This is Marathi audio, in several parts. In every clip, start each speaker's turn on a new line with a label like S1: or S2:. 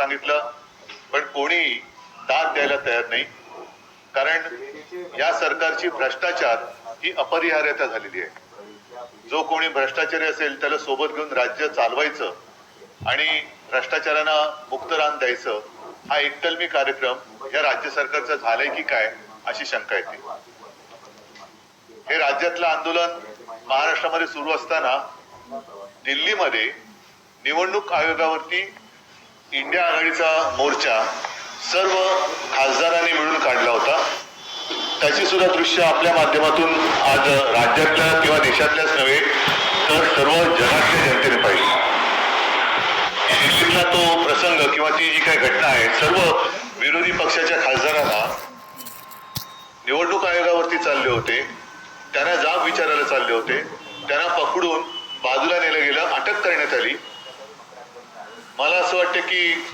S1: सांगितलं पण कोणी दाद द्यायला तयार नाही. कारण या सरकारची भ्रष्टाचार ही अपरिहार्यता झालेली आहे. जो कोणी भ्रष्टाचारी असेल त्याला सोबत घेऊन राज्य चालवायचं आणि भ्रष्टाचारांना मुक्त रान द्यायचं हा एकतलमी कार्यक्रम या राज्य सरकारचा झालाय की काय अशी शंका येते. हे राज्यातलं आंदोलन महाराष्ट्रामध्ये सुरू असताना दिल्लीमध्ये निवडणूक आयोगावरती इंडिया आघाडीचा मोर्चा सर्व खासदारांनी मिळून काढला होता. त्याची सुद्धा दृश्य आपल्या माध्यमातून आज राज्यातल्या किंवा देशातल्याच नव्हे तर सर्व जगातल्या जनतेने पाहिली. दिल्लीतला तो प्रसंग किंवा ती जी काही घटना आहे सर्व विरोधी पक्षाच्या खासदारांना निवडणूक आयोगावरती चालले होते. त्यांना जाब विचारायला चालले होते. त्यांना पकडून बाजूला नेलं गेलं अटक करण्यात आली. मला असं वाटतं की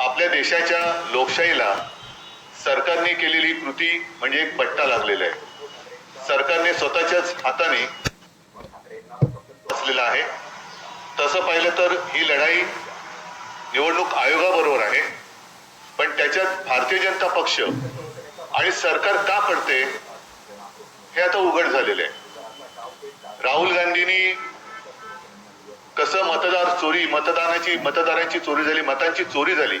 S1: आपल्या देशाच्या लोकशाहीला सरकारने केलेली कृती म्हणजे एक पट्टा लागलेला आहे. सरकारने स्वतःच्याच हाताने असलेला आहे. तसं पाहिलं तर ही लढाई निवडणूक आयोगाबरोबर आहे. पण त्याच्यात भारतीय जनता पक्ष आणि सरकार का पडते हे आता उघड झालेलं आहे. राहुल गांधींनी कसं मतदार चोरी मतदानाची मतदारांची चोरी झाली मतांची चोरी झाली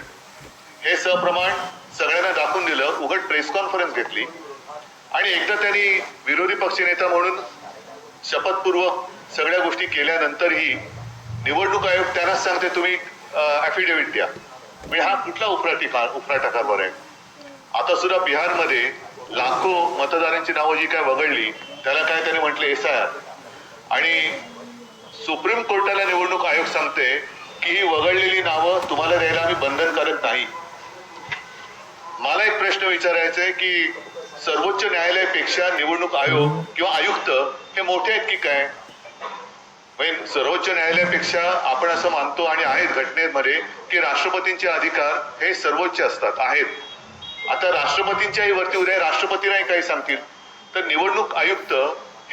S1: हे सप्रमाण सगळ्यांना दाखवून दिलं उघड प्रेस कॉन्फरन्स घेतली. आणि एकदा त्यांनी विरोधी पक्षनेता म्हणून शपथपूर्वक सगळ्या गोष्टी केल्यानंतरही निवडणूक आयोग त्यांनाच सांगते तुम्ही ॲफिडेव्हिट द्या. म्हणजे हा कुठला उफराटी का उफराटा कारभार आहे? आता सुद्धा बिहारमध्ये लाखो मतदारांची नावं जी काय वगळली त्याला काय त्याने म्हटले एस आय आणि सुप्रीम कोर्टाला निवडणूक आयोग सांगते की ही वगळलेली नावं तुम्हाला द्यायला आम्ही बंधनकारक नाही. मला एक प्रश्न विचारायचा आहे की सर्वोच्च न्यायालयापेक्षा निवडणूक आयोग किंवा आयुक्त हे मोठे आहेत की काय? म्हणजे सर्वोच्च न्यायालयापेक्षा आपण असं मानतो आणि आहेत घटनेमध्ये की राष्ट्रपतींचे अधिकार हे सर्वोच्च असतात आहेत. आता राष्ट्रपतींच्याही वरती उद्या राष्ट्रपतीनाही काही सांगतील. तर निवडणूक आयुक्त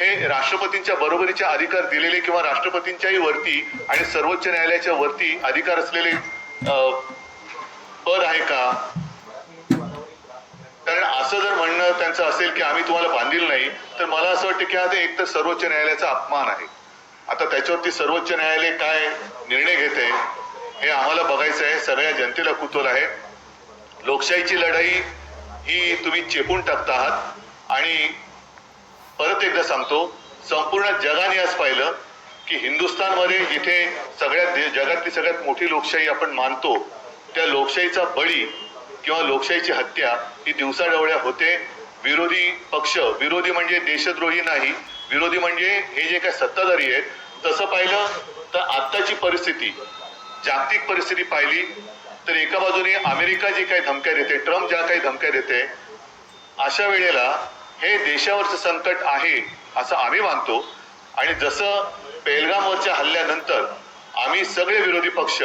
S1: हे राष्ट्रपतींच्या बरोबरीचे अधिकार दिलेले किंवा राष्ट्रपतींच्याही वरती आणि सर्वोच्च न्यायालयाच्या वरती अधिकार असलेले पद आहे का? कारण असं जर म्हणणं त्यांचं असेल की आम्ही तुम्हाला बांधील नाही तर मला असं वाटतं की हा ते एक तर सर्वोच्च न्यायालयाचा अपमान आहे. आता त्याच्यावरती सर्वोच्च न्यायालय काय निर्णय घेते हे आम्हाला बघायचं आहे. सगळ्या जनतेला कुतूल आहे. लोकशाहीची लढाई ही तुम्ही चेपून टाकता आहात आणि परत एकदा सांगतो संपूर्ण जगाने आज पाहिलं की हिंदुस्थानमध्ये जिथे सगळ्यात जगातली सगळ्यात मोठी लोकशाही आपण मानतो त्या लोकशाहीचा बळी किंवा लोकशाहीची हत्या ही दिवसाढवळ्या होते. विरोधी पक्ष विरोधी म्हणजे देशद्रोही नाही विरोधी म्हणजे हे जे काय सत्ताधारी आहेत तसं पाहिलं तर आत्ताची परिस्थिती जागतिक परिस्थिती पाहिली तर एका बाजूने अमेरिका जी काही धमक्या देते ट्रम्प ज्या काही धमक्या देते अशा वेळेला हे देशावरचं संकट आहे असं आम्ही मानतो. आणि जसं पेलगामवरच्या हल्ल्यानंतर आम्ही सगळे विरोधी पक्ष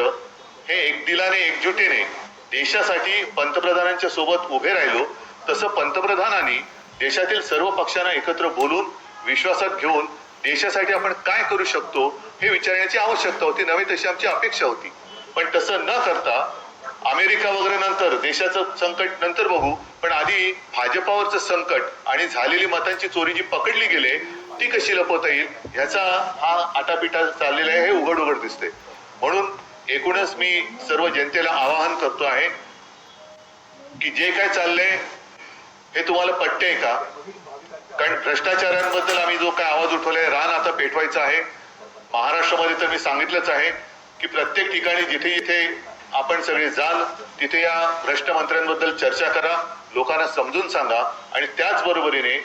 S1: हे एकदिलाने एकजुटीने देशासाठी पंतप्रधानांच्या सोबत उभे राहिलो तसं पंतप्रधानांनी देशातील सर्व पक्षांना एकत्र बोलून विश्वासात घेऊन देशासाठी आपण काय करू शकतो हे विचारण्याची आवश्यकता होती नव्हे तशी आमची अपेक्षा होती. पण तसं न करता अमेरिका वगैरे नंतर देशाचं संकट नंतर बघू. पण आधी भाजपावरचं संकट आणि झालेली मतांची चोरी जी पकडली गेले ती कशी लपवता येईल? ह्याचा हा आटापिटा चाललेला आहे हे उघड उघड दिसते म्हणून एकूणच मी सर्व जनतेला आवाहन करतो आहे की जे काय चाललंय हे तुम्हाला पटते का? कारण भ्रष्टाचारांबद्दल आम्ही जो काय आवाज उठवलाय रान आता पेटवायचा आहे. महाराष्ट्रामध्ये तर मी सांगितलंच आहे की प्रत्येक ठिकाणी जिथे जिथे आपण सगळे जाल तिथे या भ्रष्ट मंत्र्यांबद्दल चर्चा करा लोकांना समजून सांगा आणि त्याचबरोबरीने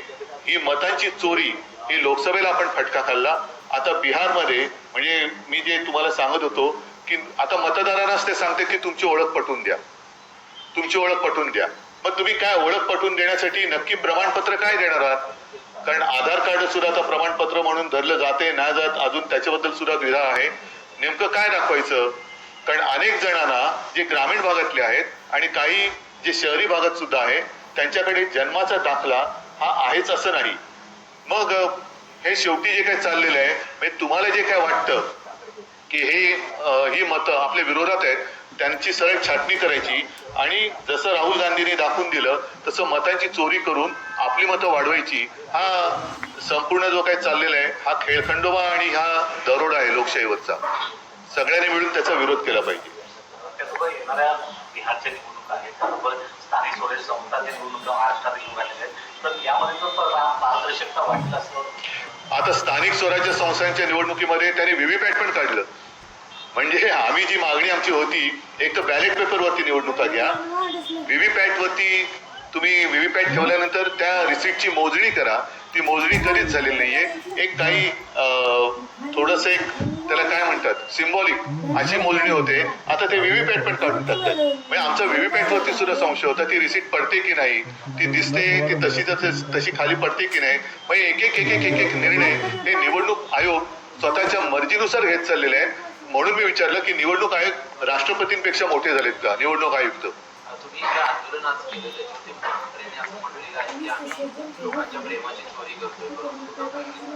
S1: ही मतांची चोरी ही लोकसभेला आपण फटका खाल्ला. आता बिहारमध्ये म्हणजे मी जे तुम्हाला सांगत होतो की आता मतदारांनाच ते सांगते की तुमची ओळख पटवून द्या. तुमची ओळख पटवून द्या. मग तुम्ही काय ओळख पटवून देण्यासाठी नक्की प्रमाणपत्र काय देणार आहात? कारण आधार कार्ड सुद्धा आता प्रमाणपत्र म्हणून धरलं जाते ना जात अजून त्याच्याबद्दल सुद्धा विधा आहे. नेमकं काय दाखवायचं? कारण अनेक जणांना जे ग्रामीण भागातले आहेत आणि काही जे शहरी भागात सुद्धा आहे त्यांच्याकडे जन्माचा दाखला हा आहेच असं नाही. मग हे शेवटी जे काही चाललेलं आहे म्हणजे तुम्हाला जे काय वाटतं की हे ही मतं आपल्या विरोधात आहेत त्यांची सरळ छाटणी करायची आणि जसं राहुल गांधींनी दाखवून दिलं तसं मतांची चोरी करून आपली मतं वाढवायची हा संपूर्ण जो काही चाललेला आहे हा खेळखंडोबा आणि हा दरोडा आहे लोकशाहीवरचा. सगळ्यांनी मिळून त्याचा विरोध केला पाहिजे. आता स्थानिक स्वराज्य संस्थांच्या निवडणुकीमध्ये त्यांनी व्हीव्हीपॅट पण काढलं. म्हणजे आम्ही जी मागणी आमची होती एक तर बॅलेट पेपरवरती निवडणुका घ्या व्हीव्हीपॅट वरती तुम्ही व्हीव्हीपॅट ठेवल्यानंतर त्या रिसिप्टची मोजणी करा. ती मोजणी कधीच झालेली नाहीये. एक काही थोडस एक त्याला काय म्हणतात? सिम्बॉलिक अशी मोजणी होते. आता ते व्हीव्हीपॅट पण काढून टाकतात. म्हणजे आमचा व्हीव्हीपॅट वरती सुद्धा संशय होता ती रिसिट पडते की नाही? ती दिसते ती तशी तशी खाली पडते की नाही? म्हणजे एक एक एक एक एक एक निर्णय. हे निवडणूक आयोग स्वतःच्या मर्जीनुसार घेत चाललेले आहेत. म्हणून मी विचारलं की निवडणूक आयोग राष्ट्रपतींपेक्षा मोठे झालेत का? निवडणूक आयुक्त.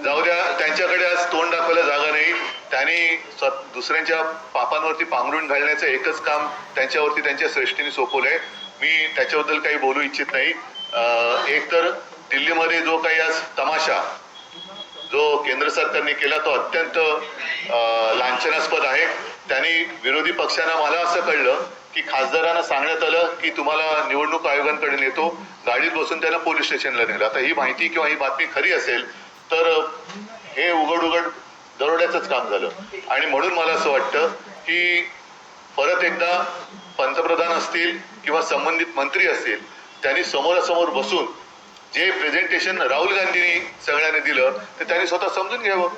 S1: जाऊ द्या त्यांच्याकडे आज तोंड दाखवायला जागा नाही. त्यांनी स्व- दुसऱ्यांच्या पापांवरती पांघरून घालण्याचं एकच काम त्यांच्यावरती त्यांच्या श्रेष्ठीने सोपवलंय मी त्याच्याबद्दल काही बोलू इच्छित नाही. एक तर दिल्लीमध्ये जो काही आज तमाशा जो केंद्र सरकारने केला तो अत्यंत लांछनास्पद आहे. त्यांनी विरोधी पक्षांना मला असं कळलं की खासदारांना सांगण्यात आलं की तुम्हाला निवडणूक आयोगांकडे नेतो गाडीत बसून त्यांना पोलीस स्टेशनला नेलं. आता ही माहिती किंवा ही बातमी खरी असेल तर हे उघड उघड दरोड्याचंच काम झालं. आणि म्हणून मला असं वाटतं की परत एकदा पंतप्रधान असतील किंवा संबंधित मंत्री असतील त्यांनी समोरासमोर बसून जे प्रेझेंटेशन राहुल गांधींनी सगळ्यांनी दिलं ते त्यांनी स्वतः समजून घ्यावं.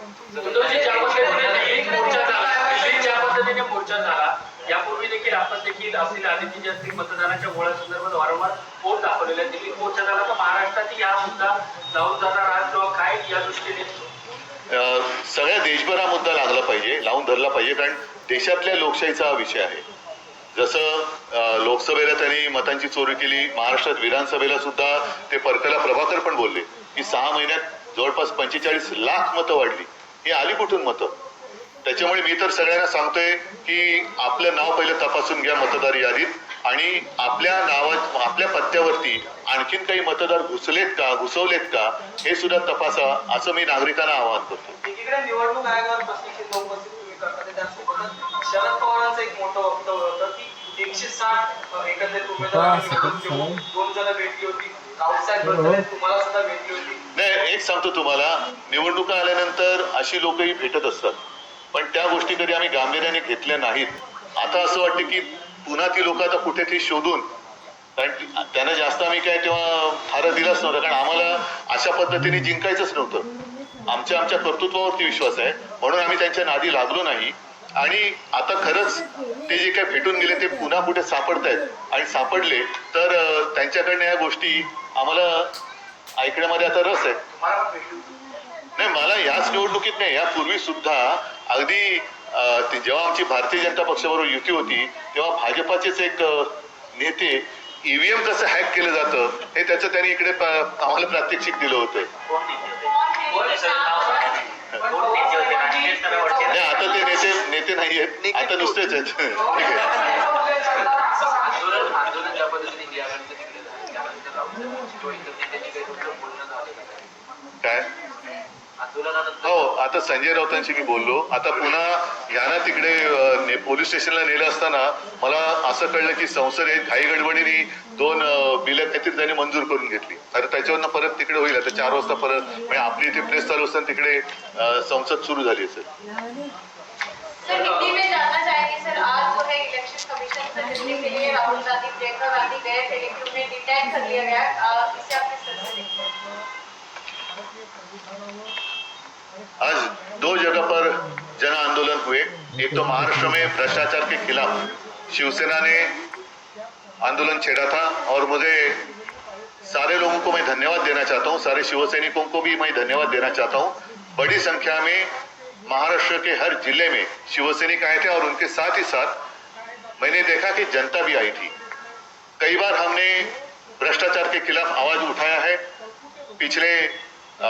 S2: मोर्चा झाला. यापूर्वी देखील आपण देखील असेल आदित्यजी असतील मतदानाच्या गोळ्यासंदर्भात वारंवार पोट दाखवलेला दिल्ली मोर्चा झाला. तर महाराष्ट्रातही हा मुद्दा जाऊन जाणार आज किंवा काय या दृष्टीने
S1: सगळ्या देशभर हा मुद्दा लागला पाहिजे लावून धरला पाहिजे कारण देशातल्या लोकशाहीचा हा विषय आहे. जसं लोकसभेला त्यांनी मतांची चोरी केली महाराष्ट्रात विधानसभेला सुद्धा ते परकला प्रभाकर पण बोलले की सहा महिन्यात जवळपास पंचेचाळीस लाख मतं वाढली. ही आली कुठून मतं. त्याच्यामुळे मी तर सगळ्यांना सांगतोय की आपलं नाव पहिलं तपासून घ्या मतदार यादीत. आणि आपल्या नावात आपल्या पत्त्यावरती आणखीन काही मतदार घुसलेत का घुसवलेत का हे सुद्धा तपासा असं मी नागरिकांना आवाहन करतो.
S3: एकीकडे निवडणूक शरद पवारांचं एक मोठं वक्तव्य होतं की एकशे साठ एकंदरीत उमेदवारांची घेऊन दोन जण भेटली होती. राऊतसाहेब बंधरे तुम्हाला सुद्धा भेटली होती.
S1: नाही एक सांगतो तुम्हाला निवडणुका आल्यानंतर अशी लोकही भेटत असतात. पण त्या गोष्टी कधी आम्ही गांभीर्याने घेतल्या नाहीत. आता असं वाटतं की पुन्हा ती लोक आता कुठेतरी शोधून कारण त्यांना जास्त आम्ही काय तेव्हा फारच दिलाच नव्हतं कारण आम्हाला अशा पद्धतीने जिंकायचंच नव्हतं. आमच्या आमच्या कर्तृत्वावरती विश्वास आहे म्हणून आम्ही त्यांच्या नादी लागलो नाही. आणि आता खरंच ते जे काय भेटून गेले ते पुन्हा कुठे सापडतायत. आणि सापडले तर त्यांच्याकडनं या गोष्टी आम्हाला ऐकण्यामध्ये आता रस आहे. नाही मला याच निवडणुकीत नाही यापूर्वी सुद्धा अगदी ते जेव्हा आमची भारतीय जनता पक्षाबरोबर युती होती तेव्हा भाजपाचेच एक नेते ईव्हीएम कसं हॅक केलं जातं हे त्याचं त्यांनी इकडे आम्हाला प्रात्यक्षिक दिलं होतं. आता ते नेते नेते नाही आहेत आता नुसतेच आहेत. ठीक आहे काय? हो आता संजय राऊतांशी मी बोललो. आता पुन्हा ह्याना तिकडे ने- पोलीस स्टेशनला नेलं असताना मला असं कळलं की संसदेत घाई गडबडीने दोन बिल काहीतरी त्यांनी मंजूर करून घेतली. आता त्याच्यावरनं परत तिकडे होईल. आता चार वाजता परत म्हणजे आपली इथे प्लेस चालू असताना तिकडे संसद सुरू झाली असेल
S4: सर. आज
S1: दो जगह पर जन आंदोलन हुए। एक तो महाराष्ट्र में भ्रष्टाचार के खिलाफ शिवसेना ने आंदोलन छेड़ा था और मुझे सारे लोगों को मैं धन्यवाद देना चाहता हूँ सारे शिवसैनिकों को भी मैं धन्यवाद देना चाहता हूँ। बड़ी संख्या में महाराष्ट्र के हर ज़िले में शिवसैनिक आए थे और उनके साथ ही साथ मैंने देखा कि जनता भी आई थी। कई बार हमने भ्रष्टाचार के खिलाफ आवाज़ उठाया है। पिछले अ,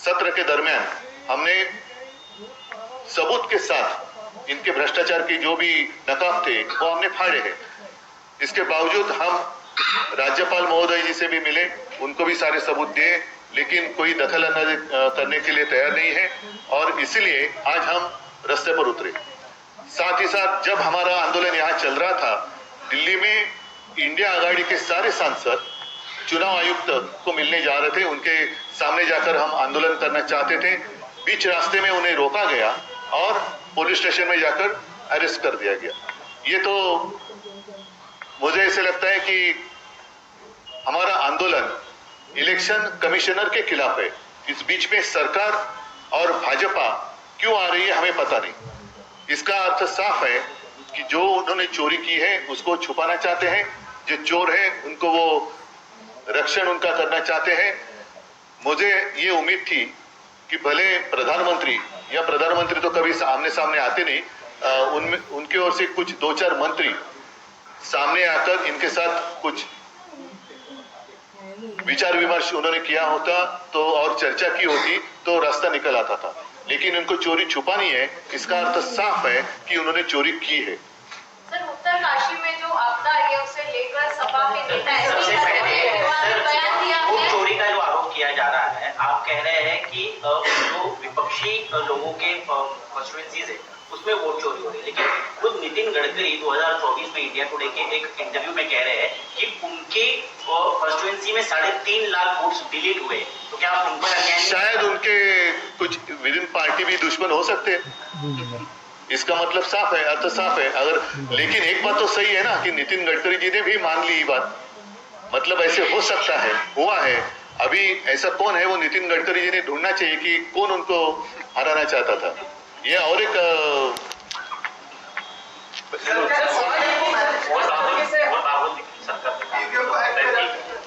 S1: सत्र के दरमियान हमने सबूत के साथ इनके भ्रष्टाचार की जो भी नकाब थे, वो हमने फाड़े हैं। इसके बावजूद हम राज्यपाल महोदय जी से भी मिले, उनको भी सारे सबूत दिए, लेकिन कोई दखल अंदाजी करने के लिए तैयार नहीं है और इसीलिए आज हम रस्ते पर उतरे। साथ ही साथ जब हमारा आंदोलन यहाँ चल रहा था, दिल्ली में इंडिया आघाड़ी के सारे सांसद, चुनाव आयुक्त को मिलने जा रहे थे, उनके सामने जाकर हम आंदोलन करना चाहते थे। बीच रास्ते में उन्हें रोका गया और पुलिस स्टेशन में जाकर अरेस्ट कर दिया गया। ये तो मुझे ऐसे लगता है कि हमारा आंदोलन इलेक्शन कमिश्नर के खिलाफ है। इस बीच में सरकार और भाजपा क्यों आ रही है, हमें पता नहीं। इसका अर्थ साफ़ है कि जो उन्होंने चोरी की है, उसको छुपाना चाहते हैं। जो चोर है, उनको वो रक्षण उनका करना चाहते हैं। मुझे ये उम्मीद थी कि भले प्रधानमंत्री या प्रधानमंत्री तो कभी आमने सामने आते नहीं उनमें उनके ओर से कुछ दो चार मंत्री सामने आकर इनके साथ कुछ विचार विमर्श उन्होंने किया होता तो और चर्चा की होती तो रास्ता निकल आता था। लेकिन उनको चोरी छुपानी है, इसका अर्थ साफ़ है कि उन्होंने चोरी की है।
S4: सर उत्तर काशी में जो आपदा है, उसे लेकर सपा के नेता
S5: कह रहे हैं कि जो विपक्षी लोगों के कॉन्स्टिट्यूंसीज है उसमें वोट चोरी हो रही है। लेकिन खुद नितिन गडकरी 2024 में इंडिया टुडे के एक इंटरव्यू में कह रहे हैं कि उनके कॉन्स्टिट्यूंसी में साढ़े तीन लाख वोट्स डिलीट हुए तो क्या आप उन पर
S1: शायद उनके कुछ विद इन पार्टी भी दुश्मन हो सकते हैं। इसका मतलब साफ़ है अर्थ साफ़ है। अगर लेकिन एक बात तो सही है ना कि नितिन गडकरी जी ने भी मान ली ये बात। मतलब ऐसे हो सकता है हुआ है। अभी ऐसा कौन है वो नितिन गडकरी जी ने ढूंढना चाहिए कि कौन उनको हराना चाहता था ये और एक अ,
S5: मोहन भागवत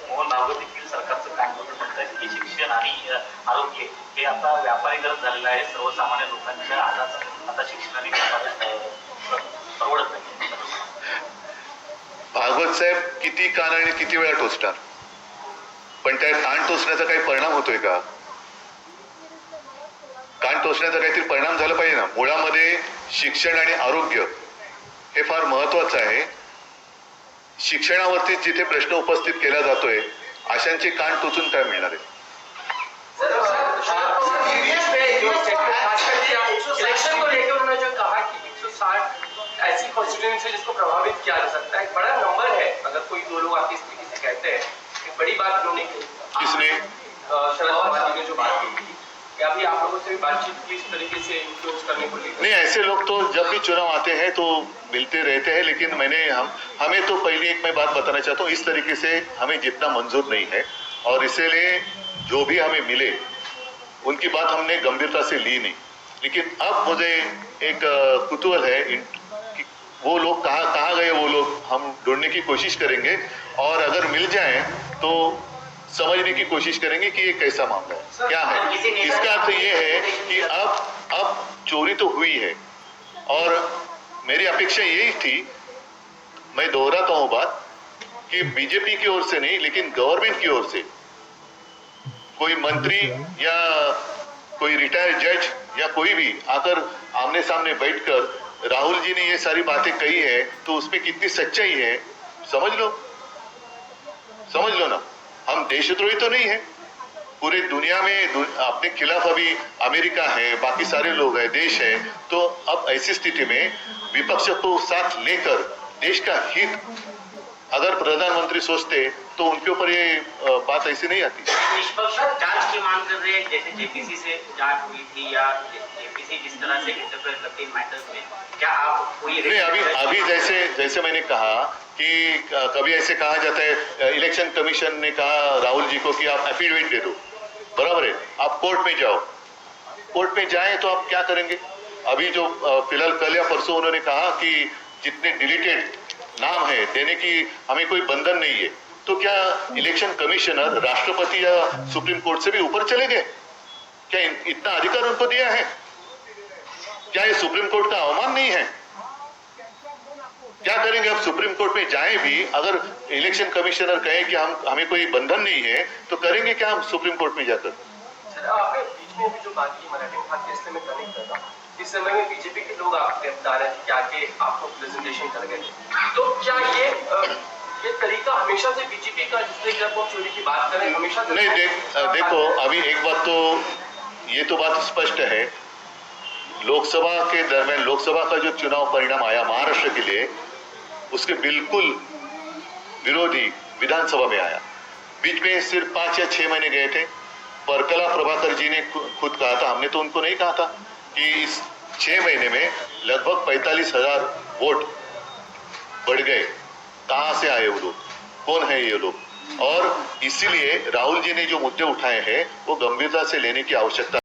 S5: मोहन भागवत सरकारचं काम करत आहे. शिक्षण आणि आरोग्य हे आता व्यापारीकरण झालेलं आहे सर्वसामान्य लोकांच्या हातात आता शिक्षण आणि परवडत नाही
S1: भागवत साहेब किती कान आणि किती वेळा टोचणार पण त्या कान टोचण्याचा काही परिणाम होतोय का? कान टोचण्याचा काहीतरी परिणाम झाला पाहिजे ना? मुळामध्ये शिक्षण आणि आरोग्य हे फार महत्वाचं आहे. शिक्षणावरती जिथे प्रश्न उपस्थित केला जातोय अशांचे कान टोचून काय मिळणार आहे?
S3: ऐसी कॉन्स्टिट्यूंसी जिसको प्रभावित किया जा सकता है एक बड़ा नंबर है अगर कोई दो लोग आपकी स्थिति से कहते हैं बड़ी बात उन्होंने की
S1: किसने?
S3: शरद पवार जी ने जो बात की थी कि अभी आप लोगों से बातचीत की इस तरीके से इन्फ्लुएंस करने को लेकर?
S1: नहीं ऐसे लोग तो जब भी चुनाव आते हैं तो मिलते रहते हैं लेकिन मैंने हम हमें तो पहले एक मैं बात बताना चाहता हूँ इस तरीके से हमें जितना मंजूर नहीं है और इसीलिए जो भी हमें मिले उनकी बात हमने गंभीरता से ली नहीं। लेकिन अब मुझे एक कुतूहल है कि वो लोग कहाँ कहाँ गए वो लोग हम ढूँढने की कोशिश करेंगे और अगर मिल जाए तो समझने की कोशिश करेंगे कि ये कैसा मामला है क्या है। इसका अर्थ ये है कि अब अब चोरी तो हुई है। और मेरी अपेक्षा यही थी मैं दोहराता हूँ बात कि बीजेपी की ओर से नहीं लेकिन गवर्नमेंट की ओर से कोई मंत्री या कोई रिटायर्ड जज या कोई भी आकर आमने सामने बैठकर राहुल जी ने ये सारी बातें कही है तो उसमें कितनी सच्चाई है समझ लो। समझ लो ना हम देशद्रोही तो नहीं है। पूरे दुनिया में दु, अपने खिलाफ अभी अमेरिका है बाकी सारे लोग हैं देश है तो अब ऐसी स्थिति में विपक्ष को साथ लेकर देश का हित अगर प्रधानमंत्री सोचते तो उनके ऊपर ये बात ऐसी नहीं आती।
S5: निष्पक्ष जाँच की मांग कर रहे हैं जैसे जेपीसी से जाँच हुई थी या जेपीसी जिस तरह से है मैटर्स में क्या आप कोई
S1: नहीं अभी अभी जैसे जैसे मैंने कहा कि कभी ऐसे कहा जाता है इलेक्शन कमीशन ने कहा राहुल जी को कि आप एफिडेविट दे दो। बराबर है? आप कोर्ट में जाओ। कोर्ट में जाए तो आप क्या करेंगे? अभी जो फ़िलहाल कल या परसों उन्होंने कहा कि जितने डिलीटेड नाम है देने की हमें कोई बंधन नहीं है। तो क्या इलेक्शन कमिश्नर राष्ट्रपति या सुप्रीम कोर्ट से भी ऊपर चले गए? क्या इतना अधिकार उनको दिया है? क्या ये सुप्रीम कोर्ट का अवमान नहीं है? क्या करेंगे अब सुप्रीम कोर्ट में जाए भी, अगर इलेक्शन कमिश्नर कहे कि हम, हमें कोई बंधन नहीं है तो करेंगे क्या हम सुप्रीम कोर्ट में जाकर?
S3: हूँ। बीजेपी के लोग आपके बता रहे थे कि आपको प्रेजेंटेशन कर गए तो क्या ये ये तरीका हमेशा से बीजेपी का जिससे जब हम चोरी की बात करें हमेशा
S1: नहीं देख देखो अभी एक बात तो ये तो बात स्पष्ट है। लोकसभा के दरमियान लोकसभा का जो चुनाव परिणाम आया महाराष्ट्र के लिए उसके बिल्कुल विरोधी विधानसभा में आया। बीच में सिर्फ़ पाँच या छह महीने गए थे। परकला प्रभाकर जी ने खुद कहा था हमने तो उनको नहीं कहा था कि इस छह महीने में लगभग पैंतालीस हज़ार वोट बढ़ गए। कहाँ से आए वो लोग? कौन है ये लोग? और इसीलिए राहुल जी ने जो मुद्दे उठाए हैं वो गंभीरता से लेने की आवश्यकता